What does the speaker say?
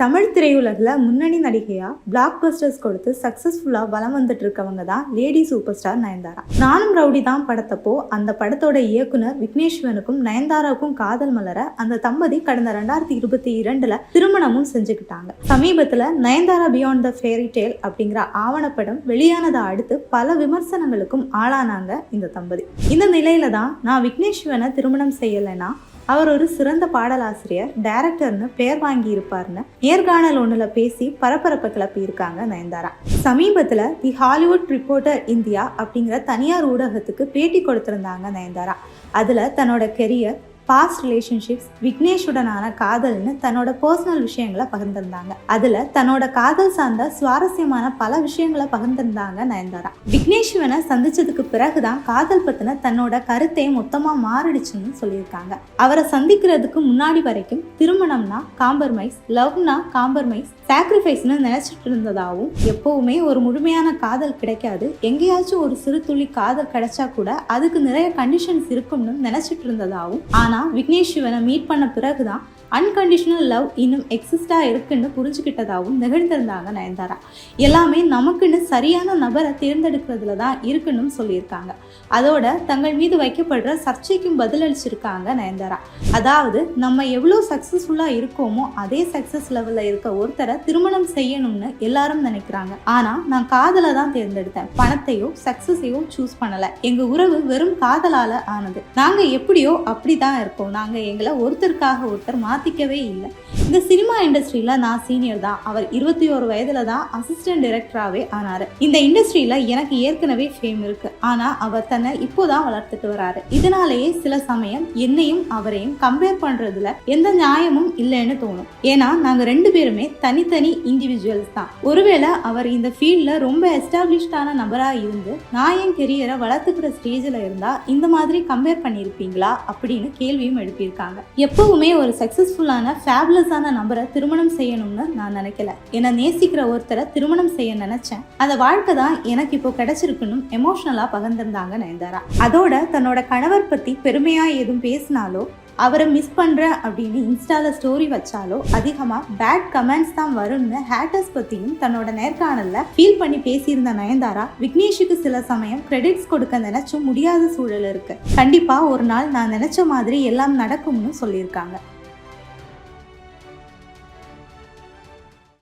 தமிழ் திரையுலகில் முன்னணி நடிகையாக பிளாக் பஸ்டர்ஸ் கொடுத்து சக்ஸஸ்ஃபுல்லாக வலம் வந்துட்டு இருக்கவங்க தான் லேடி சூப்பர் ஸ்டார் நயன்தாரா. நானும் ரவுடி தான் படத்தப்போ அந்த படத்தோட இயக்குனர் விக்னேஸ்வனுக்கும் நயன்தாராவுக்கும் காதல் மலர அந்த தம்பதி கடந்த ரெண்டாயிரத்தி இருபத்தி இரண்டுல திருமணமும் செஞ்சுக்கிட்டாங்க. சமீபத்தில் Nayanthara beyond the fairy tale அப்படிங்கிற ஆவணப்படம் வெளியானதை அடுத்து பல விமர்சனங்களுக்கும் ஆளானாங்க இந்த தம்பதி. இந்த நிலையில தான் நான் விக்னேஸ்வனை திருமணம் செய்யலைன்னா அவர் ஒரு சிறந்த பாடலாசிரியர் டைரக்டர்னு பெயர் வாங்கி இருப்பார்னு நேர்காணல் ஒன்றில் பேசி பரபரப்பை கிளப்பியிருக்காங்க நயன்தாரா. சமீபத்தில் தி ஹாலிவுட் ரிப்போர்ட்டர் இந்தியா அப்படிங்கிற தனியார் ஊடகத்துக்கு பேட்டி கொடுத்திருந்தாங்க நயன்தாரா. அதில் தன்னோட கெரியர் பாஸ்ட் ரிலேஷன்ஷிப்ஸ் விக்னேஷுடனான காதல்னு தன்னோட பர்சனல் விஷயங்களை பகிர்ந்திருந்தாங்க. அதுல தன்னோட காதல் சார்ந்த சுவாரஸ்யமான பல விஷயங்களை பகிர்ந்திருந்தாங்க நயன்தாரா. விக்னேஷ்வனை சந்திச்சதுக்கு பிறகுதான் காதல் பத்தின தன்னோட கருத்தை மொத்தமா மாறிடுச்சுன்னு சொல்லியிருக்காங்க. அவரை சந்திக்கிறதுக்கு முன்னாடி வரைக்கும் திருமணம்னா காம்பர்மைஸ் லவ்னா காம்பர்மைஸ் சாக்ரிஃபைஸ்னு நினைச்சிட்டு இருந்ததாகவும் எப்பவுமே ஒரு முழுமையான காதல் கிடைக்காது. எங்கேயாச்சும் ஒரு சிறு துளி காதல் கிடைச்சா கூட அதுக்கு நிறைய கண்டிஷன்ஸ் இருக்கும்னு நினைச்சிட்டு இருந்ததாகவும் ஆனா விக்னேஷ் சிவனை மீட் பண்ண பிறகு தான் அன்கண்டிஷனல் லவ் இன்னும் எக்ஸிஸ்டாக இருக்குன்னு புரிஞ்சுக்கிட்டதாகவும் நிகழ்ந்திருந்தாங்க நயன்தாரா. எல்லாமே நமக்குன்னு சரியான நபரை தேர்ந்தெடுக்கிறதுல தான் இருக்குன்னு சொல்லியிருக்காங்க. அதோட தங்கள் மீது வைக்கப்படுற சர்ச்சைக்கும் பதிலளிச்சிருக்காங்க நயன்தாரா. அதாவது நம்ம எவ்வளோ சக்ஸஸ்ஃபுல்லாக இருக்கோமோ அதே சக்ஸஸ் லெவலில் இருக்க ஒருத்தரை திருமணம் செய்யணும்னு எல்லாரும் நினைக்கிறாங்க. ஆனால் நான் காதலை தான் தேர்ந்தெடுத்தேன். பணத்தையோ சக்ஸஸையோ சூஸ் பண்ணலை. எங்கள் உறவு வெறும் காதலால் ஆனது. நாங்கள் எப்படியோ அப்படி தான் இருக்கோம். நாங்கள் எங்களை ஒருத்தருக்காக ஒருத்தர் மாற்றிக்கவே இல்லை. இந்த சினிமா இண்டஸ்ட்ரியில் நான் சீனியர் தான். அவர் இருபத்தி ஒரு வயதில் தான் அசிஸ்டன்ட் டைரக்டராகவே ஆனார். இந்த இண்டஸ்ட்ரியில் எனக்கு ஏற்கனவே ஃபேம் இருக்கு. ஆனால் அவர் தன்னை இப்போதான் வளர்த்துட்டு வராரு. இதனாலேயே சில சமயம் என்னையும் அவரையும் கம்பேர் பண்ணுறதுல எந்த நியாயமும் இல்லைன்னு தோணும். ஏன்னா நாங்கள் ரெண்டு பேருமே தனித்தனி இண்டிவிஜுவல்ஸ் தான். ஒருவேளை அவர் இந்த ஃபீல்டில் ரொம்ப எஸ்டாப்ளிஷ்டான நபராக இருந்து நான் என் கெரியரை வளர்த்துக்கிற ஸ்டேஜில் இருந்தால் இந்த மாதிரி கம்பேர் பண்ணியிருப்பீங்களா அப்படின்னு கேள்வியும் எழுப்பியிருக்காங்க. எப்பவுமே ஒரு சக்ஸஸ்ஃபுல்லான ஃபேப்லஸான நபரை திருமணம் செய்யணும்னு நான் நினைக்கல. என்னை நேசிக்கிற ஒருத்தரை திருமணம் செய்ய நினைச்சேன். அந்த வாழ்க்கை தான் எனக்கு இப்போ கிடைச்சிருக்குன்னு எமோஷனலா பகிர்ந்திருந்தாங்க நயன்தாரா. அதோட தன்னோட கணவர் பற்றி பெருமையாக எதுவும் பேசினாலோ அவரை மிஸ் பண்ணுறேன் அப்படின்னு இன்ஸ்டாவில் ஸ்டோரி வச்சாலோ அதிகமாக பேட் கமெண்ட்ஸ் தான் வரும்னு ஹேட்டர்ஸ் பற்றியும் தன்னோட நேர்காணலில் ஃபீல் பண்ணி பேசியிருந்த நயன்தாரா விக்னேஷுக்கு சில சமயம் கிரெடிட்ஸ் கொடுக்க நினச்சும் முடியாத சூழல் இருக்கு. கண்டிப்பாக ஒரு நாள் நான் நினச்ச மாதிரி எல்லாம் நடக்கும்னு சொல்லியிருக்காங்க.